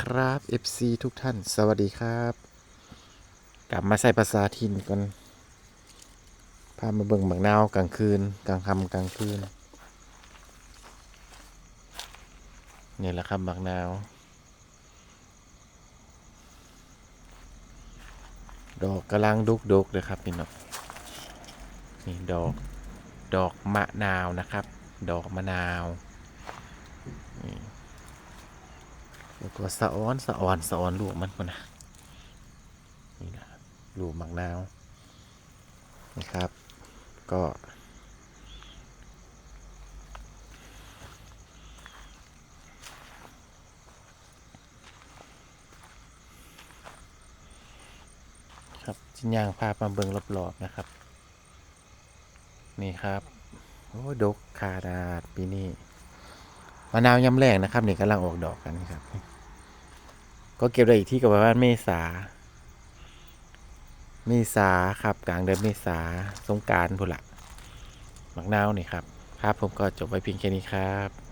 ครับ FC ทุกท่าน สวัสดีครับ กลับมาใส่ภาษาถิ่นกันพามาเบิ่งบักนาวกลางคืน กลางค่ำกลางคืนนี่แหละครับบักนาวดอกกำลังดุกดกเลยครับพี่น้องนี่ดอก ดอกมะนาวนะครับ ดอกมะนาวนี่ แล้วก็สะอ้อนสะอ่อนสะอ่อนลูกมันก่อนนะนี่นะลูกมะนาวนะครับ ก็ครับชิ้นยางภาพมาเบิงรอบๆนะครับ นี่ครับ โอ้ ดกขาดาดปีนี้ มะนาวยำแรงนะครับนี่กำลังออกดอกกันครับ ก็เก็บได้อีกที่กับประมาณเมษา เมษาครับกลางเดือนเมษาสงการพุละมักนาวนี่ครับ ครับผมก็จบไว้เพียงแค่นี้ครับ